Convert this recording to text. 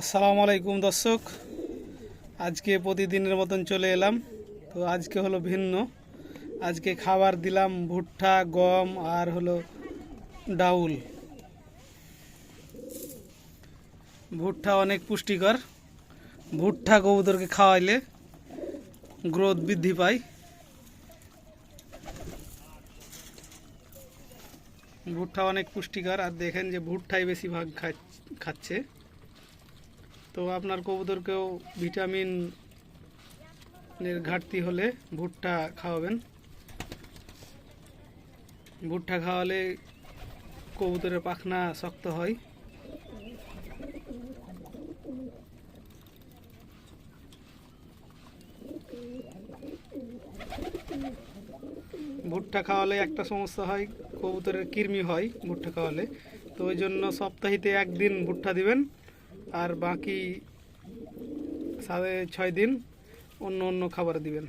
আসসালামু আলাইকুম দর্শক। আজকে প্রতিদিনের মতন চলে এলাম। তো আজকে হলো ভিন্ন। আজকে খাবার দিলাম ভুট্টা, গম আর হলো ডাউল। ভুট্টা অনেক পুষ্টিকর। ভুট্টা কবুতরকে খাওয়াইলে গ্রোথ বৃদ্ধি পায়। ভুট্টা অনেক পুষ্টিকর, আর দেখেন যে ভুট্টাই বেশিরভাগ ভাগ খাচ্ছে। তো আপনার কবুতরকেও ভিটামিন এর ঘাটতি হলে ভুট্টা খাওয়াবেন। ভুট্টা খাওয়ালে কবুতরের পাখনা শক্ত হয়। ভুট্টা খাওয়ালে একটা সমস্যা হয়, কবুতরের কৃমি হয় ভুট্টা খাওয়ালে। তো ওই জন্য সপ্তাহিতে একদিন ভুট্টা দিবেন, আর বাকি সাড়ে ছয় দিন অন্য অন্য খাবার দিবেন।